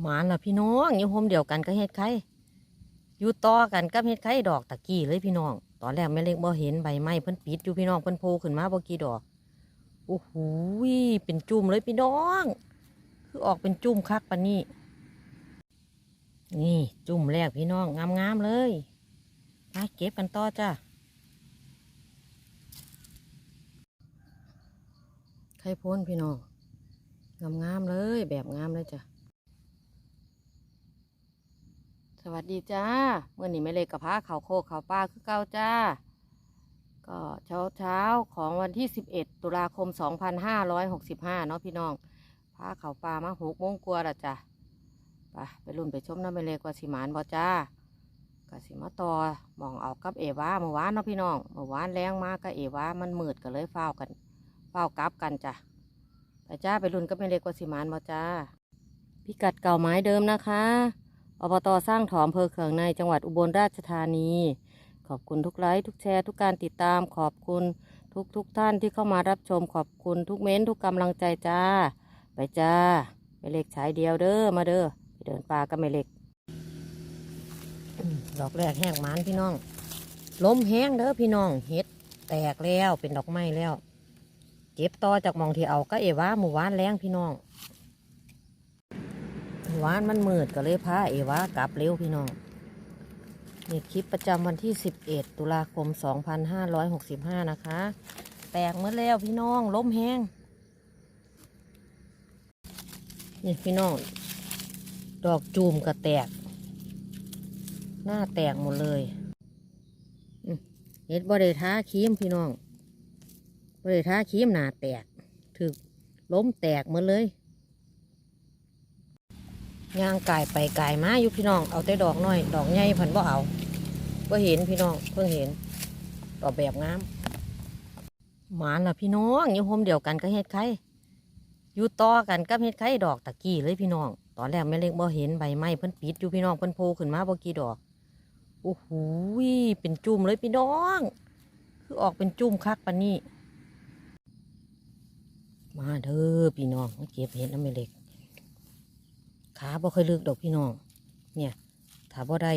หมานล่ะพี่น้องอยู่โฮมเดียวกันก็เฮ็ดไข่อยู่ต่อกันกับเฮ็ดไข่ดอกตะกี้เลยพี่น้อง ตอนแรกแม่เล็กบ่เห็นใบไม้เพิ่นปิดอยู่พี่น้องเพิ่นโผล่ขึ้นมาบ่กี่ดอกโอ้โหเป็นจุ่มเลยพี่น้อง คือออกเป็นจุ่มคักปานนี้ นี่จุ่มแรกพี่น้องงามๆเลยมาเก็บกันต่อจ้าไข่พ้นพี่น้องงามๆเลยแบบงามเลยจ้ะ สวัสดีจ้าเมื่อนี้ไม่เลยกับพาเขาโคกเขาป้าคือเก้าจ้า ก็เช้าเช้าของวันที่11ตุลาคม2565เนาะพี่น้องพาเขาปลามาหกโมงกว่าละจ้ะไปไปรุ่นไปชมน้ำไม่เลยกว่าสิมานบ่จ้ากะสิมาต่อมองเอากับเอวาเมื่อวานเนาะพี่น้องเมื่อวานแรงมากกับเอวามันมืดก็เลยเฝ้ากันเฝ้ากลับกันจ้ะไปจ้าไปรุ่นกับไม่เลยกว่าสิมานบ่จ้าพิกัดเก่าไม้เดิมนะคะ อบตสร้างถอมเภอเขืองในจังหวัดอุบลราชธานี ขอบคุณทุกไลค์ทุกแชร์ ทุกการติดตามขอบคุณทุกทุกท่านที่เข้ามารับชมขอบคุณทุกเม้นต์ทุกกำลังใจจ้า ไปจ้าไปเล็กฉายเดียวเด้อมาเด้อไปเดินป่าก็ไม่เล็กดอกแรกแห้งหมานพี่น้องล้มแห้งเด้อพี่น้องเห็ดแตกแล้วเป็นดอกไม้แล้ว เก็บต่อจากมองที่เอาก็เอว่าหมู่บ้านแรงพี่น้อง วานมันมืดก็เลยพาเอวากลับเร็วพี่น้องนี่คลิปประจำวันที่ 11 ตุลาคม 2565 นะคะ แตกเมื่อแล้วพี่น้องล้มแห้งนี่พี่น้อง ดอกจูมก็แตก หน้าแตกหมดเลยเห็ดบริท้าคีมพี่น้องบริท้าคีมหนาแตกถึกล้มแตกหมดเลย ย่างกายไปกายมาอยู่พี่น้องเอาแต่ดอกน้อย ดอกใหญ่พันบ่เอาบ่เห็นพี่น้องเพิ่งเห็นดอกแบบงามหมานล่ะพี่น้องอยู่โฮมเดียวกันก็เฮ็ดไข่อยู่ต่อกันกับเฮ็ดไข่ดอกตะกี้เลยพี่น้อง ตอนแรกแม่เล็กบ่เห็นใบไม้เพิ่นปิดอยู่พี่น้องเพิ่นโผล่ขึ้นมาบ่กี่ดอกโอ้โหเป็นจุ่มเลยพี่น้อง คือออกเป็นจุ่มคักปานนี้ มาเด้อพี่น้องเก็บเห็ดน้ำแม่เล็ก ขาบ่เคยลึกดอกพี่น้อง เนี่ยถ้าบ่ได้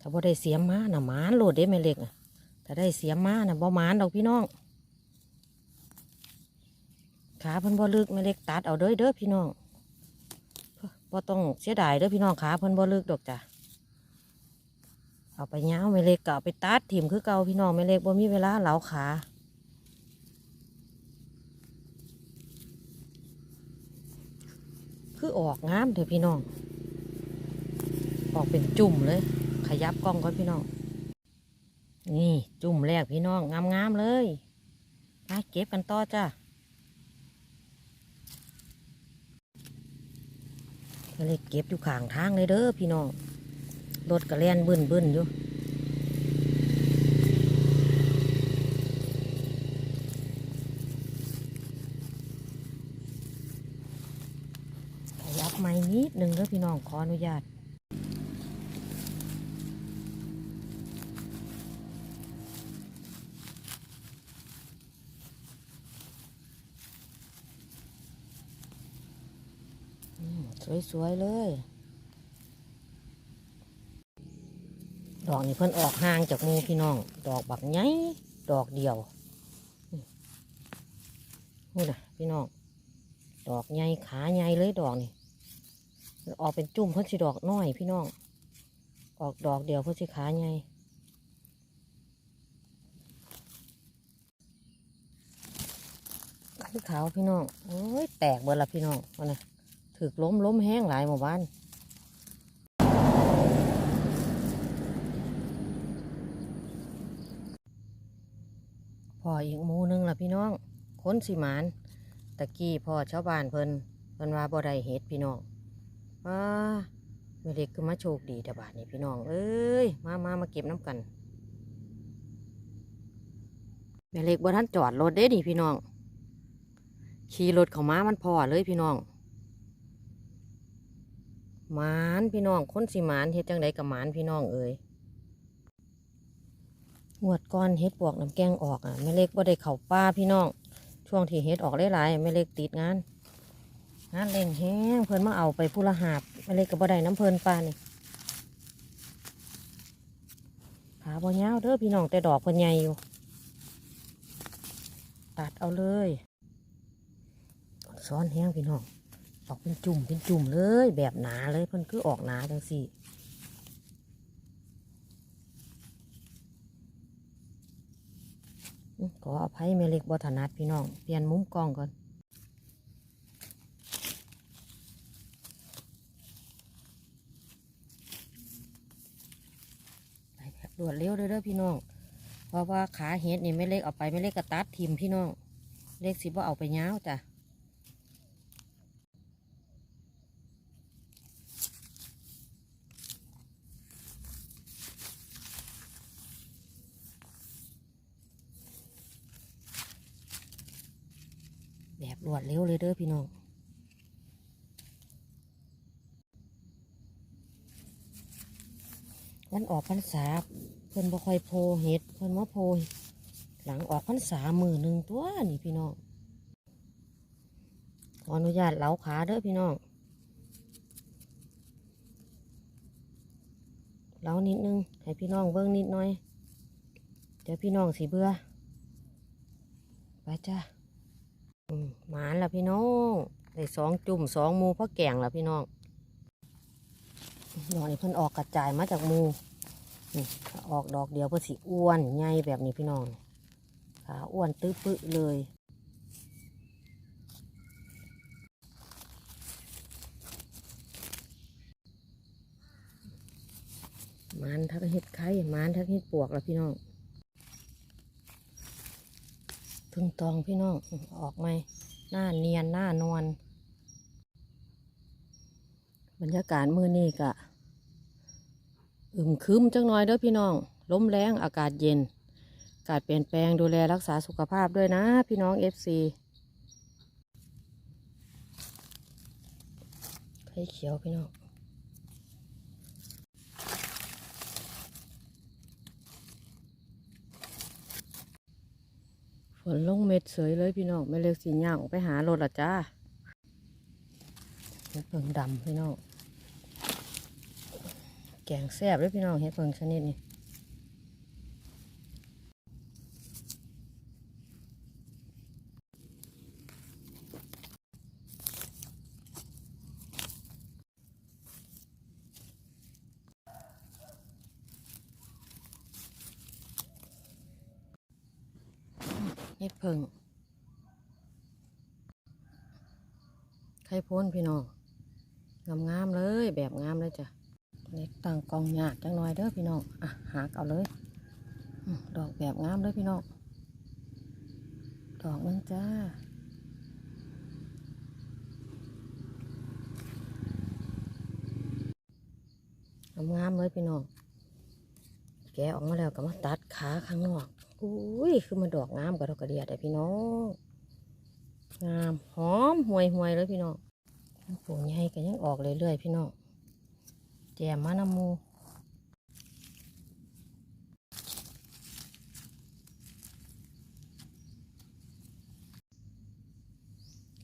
ถ้าบ่ได้เสียมมาน่ะหมานโหลดเด้แม่เล็กน่ะถ้าได้เสียมมาน่ะบ่หมานดอกพี่น้อง ขาเพิ่นบ่ลึกแม่เล็กตัดเอาเด้อเด้อพี่น้องบ่ต้องเสียดายเด้อพี่น้องขาเพิ่นบ่ลึกดอกจ้ะเอาไปยาวแม่เล็กก็เอาไปตัดถิ่มคือเก่าพี่น้องแม่เล็กบ่มีเวลาเหลาขา คือออกงามเถอะพี่น้อง ออกเป็นจุ่มเลย ขยับกล้องก่อนพี่น้อง นี่จุ่มแรกพี่น้องงามๆเลยมาเก็บกันต่อจ้าก็เลยเก็บอยู่ข้างทางเลยเด้อพี่น้องรถกระเล่นบึ้นบึ้นอยู่ ไม่นิดหนึ่งเด้อพี่น้องขออนุญาตสวย ๆ เลย ดอกนี้เพิ่นออกห่างจากมูพี่น้อง ดอกบักใหญ่ดอกเดียวนี่นะพี่น้อง ดอกใหญ่ขาใหญ่เลยดอกนี่ ออกเป็นจุ่มเพิ่นสิดอกน้อยพี่น้อง ออกดอกเดียวเพิ่นสิขาใหญ่ไข่ขาวพี่น้องโอ้ยแตกเบิดละพี่น้องวันน่ะถึกล้มล้มแห้งหลายหมู่บ้านพออีกมูนึงละพี่น้องค้นสิมาน ตะกี้พ่อชาวบ้านเพิ่นเพิ่นว่าบ่ได้เฮ็ดพี่น้อง ว้าแม่เล็กคือมาโชคดีแต่บาดนี้พี่น้อง เอ้ย มามามาเก็บน้ำกันแม่เล็กบ่ทันจอดรถเด้นี่พี่น้อง ขี่รถเข้ามามันพอเลยพี่น้องหมานพี่น้องคนสิหมานเฮ็ดจังไดกับหมานพี่น้องเอ้ยงวดก้อนเฮ็ดปวกน้ำแกงออกอะแม่เล็กบ่ได้เข้าป่าพี่น้อง ช่วงที่เฮ็ดออกหลายๆแม่เล็กติดงาน งานเล่งแห้งเพิ่นมาเอาไปผู้ละหาบอะไรกับบ่ได้น้ำเพิ่นปลานี่ขาบ่ยาวเด้อพี่น้องแต่ดอกเพิ่นใหญ่อยู่ ตัดเอาเลยซ้อนแห้งพี่น้องออกเป็นจุ่มเป็นจุ่มเลย แบบหนาเลยเพิ่นคือออกหนาจังสี่อื้อขออภัยแม่เล็กบอถนัดพี่น้อง เปลี่ยนมุมกล้องก่อน ไปแบบร วดเร็วเด้อพี่น้องเพราะว่าขาเห็ดนี่ไม่เล็กเอาไปไม่เล็กกระตัดทิมพี่น้อง เล็กสิบ่เอาไปย้าวจ้ะแบบรวดเร็วเลยเด้อพี่น้อง วันออกพรรษาเพิ่นบ่ค่อยโพเห็ดเพิ่นมาโพหลังออกพรรษามือหนึ่งตัวนี่พี่น้องขออนุญาตเหลาขาเด้อพี่น้องเหลานิดนึงให้พี่น้องเบิ่งนิดหน่อยเดี๋ยวพี่น้องสิเบื่อไปจ้าหมานละพี่น้องได้สองจุ่มสองมูพ่อแก่งละพี่น้อง ดอกนี้เพิ่นออกกระจายมาจากมูนี่ออกดอกเดียวเพื่อสีอ้วนใหญ่แบบนี้พี่น้องขาอ้วนตื้อปึเลยมันทักเห็ดไข่มันทักเห็ดปวกละพี่น้องถึงตองพี่น้องออกไหมหน้าเนียนหน้านวล บรรยากาศมือนี้กะอึมครึมจังน้อยเด้อพี่น้องล้มแรงอากาศเย็น อากาศเปลี่ยนแปลงดูแลรักษาสุขภาพด้วยนะ พี่น้องเอฟซีไข่เขียวพี่น้องฝนลงเม็ดเสยเลยพี่น้องไม่เล็กสีย่างไปหารถละจ้าเพิ่งดำพี่น้อง งแซ่บเลยพี่น้องเห็ดเพิงชนิดนี้เห็ดเพิงไข่พ้นพี่น้อง งามๆเลยแบบงามเลยจ้ะ เล็กตั้งกองหยาดจังหน่อยเด้อพี่น้องอะหากเอาเลยดอกแบบงามเลยพี่น้องดอกมันจ้างามเลยพี่น้องแกออกมาแล้วก็มาตัดขาข้างนอกอุ้ยคือมันดอกงามกว่าดอกกระเดียดแต่พี่น้องงามหอมห่วยห่วยเลยพี่น้องปลูกใหญ่ก็ยังออกเรื่อยๆพี่น้อง แจมมานำหมู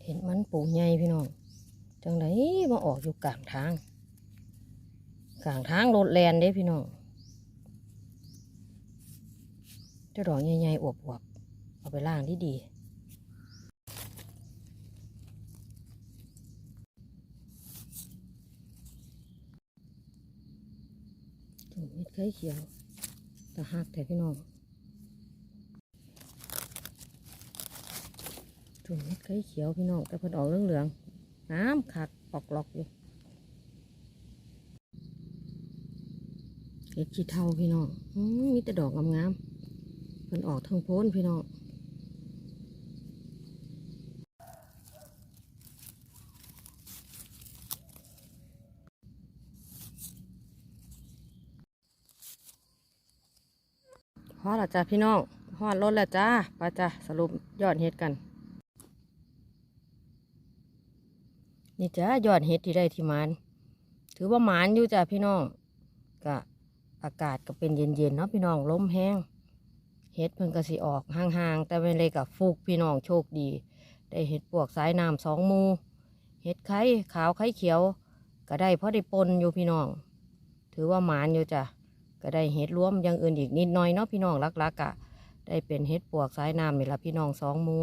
เห็นมันปูใหญ่พี่น้องจังไดมาออกอยู่กลางทางกลางทางรถแลนเด้พี่น้องเจ้าดอกใหญ่ๆอวบๆเอาไปล่างดีดีๆจุ่ม เม็ดไข่เขียวตะหักแต่พี่น้องจุ่มเม็ดไข่เขียวพี่น้องแต่เพิ่นออกเหลืองๆน้ำขาดออกหลอกอยู่เห็ดชีเทาพี่น้องอมีแต่ดอกงามๆเพิ่นออกทางโพ้นพี่น้อง ฮอดละจ้าพี่น้องฮอดรถแล้วจ้าไปจ้าสรุปยอดเห็ดกัน นี่จ้ายอดเห็ดที่ได้ที่มานถือว่าหมานอยู่จ้าพี่น้องกะอากาศก็เป็นเย็นๆเนาะพี่น้องลมแห้งเห็ดเพิ่งก็สิออกห่างๆ แต่ไม่เลยกับฟูกพี่น้องโชคดี ได้เห็ดปวกสายน้ำสองมูเห็ดไข่ขาวไข่เขียว ก็ได้เพราะได้ปนอยู่พี่น้อง ถือว่าหมานอยู่จ้ะ ก็ได้เห็ดรวมอย่างอื่นอีกนิดหน่อยเนาะพี่น้องลักๆอะได้เป็นเห็ดปวกสายน้ำนี่ละพี่น้องสองมู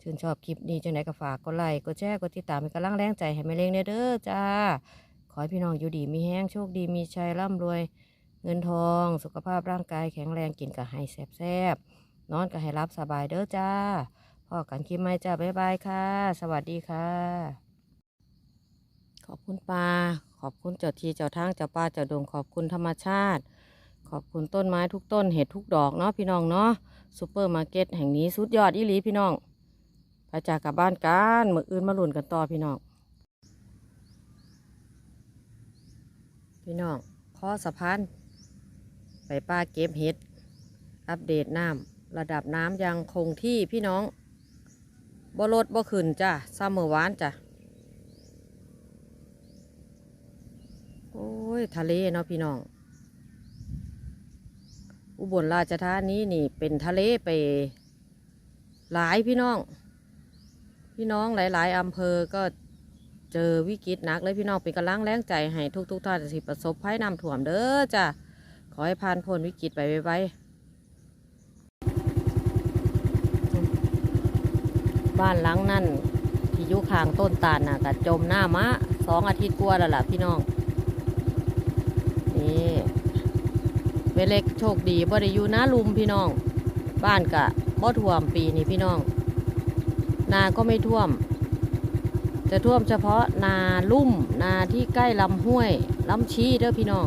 ชื่นชอบคลิปนี้จังไหนก็ฝากกดไลค์กดแชร์กดติดตามเป็นกำลังแรงใจให้แม่เล้งเด้อจ้า ขอให้พี่น้องอยู่ดีมีแห้งโชคดีมีชัยร่ำรวย เงินทอง สุขภาพร่างกายแข็งแรงกินก็ให้แซ่บๆนอนก็ให้รับสบายเด้อจ้าพ่อกันคลิปไม่จ้าบ๊ายบายค่ะ สวัสดีค่ะ ขอบคุณปลาขอบคุณเจ้าทีเจ้าทางเจ้าป่าเจ้าดงขอบคุณธรรมชาติ ขอบคุณต้นไม้ทุกต้นเห็ดทุกดอกเนาะพี่น้องเนาะซูเปอร์มาร์เก็ตแห่งนี้สุดยอดอีหลีพี่น้องไปจากกลับบ้านกันมืออื่นมาหลุนกันต่อพี่น้อง พี่น้องข้อสะพานไปป้าเก็บเห็ด อัปเดตน้ำระดับน้ำยังคงที่พี่น้องบ่ลดบ่ขึ้นจ้ะซ้ำเมื่อวานจ้ะโอ้ยทะเลเนาะพี่น้อง อุบลราชธานีนี่เป็นทะเลไปหลายพี่น้อง พี่น้องหลาย ๆอำเภอก็เจอวิกฤตหนักเลยพี่น้องเป็นกำลังแรงใจให้ทุกๆท่านที่ประสบภัยน้ำท่วมเด้อจ้ะขอให้ผ่านพ้นวิกฤตไปไวๆบ้านหลังนั่นที่อยู่ข้างต้นตาลน่ะก็จมหน้ามะสองอาทิตย์กว่าแล้วล่ะพี่น้อง นี่ เวเล็กโชคดีบ่ได้อยู่นาลุมพี่น้อง บ้านกะบ่ท่วมปีนี้พี่น้อง นาก็ไม่ท่วม จะท่วมเฉพาะนาลุ่ม นาที่ใกล้ลำห้วยลำชี้เด้อพี่น้อง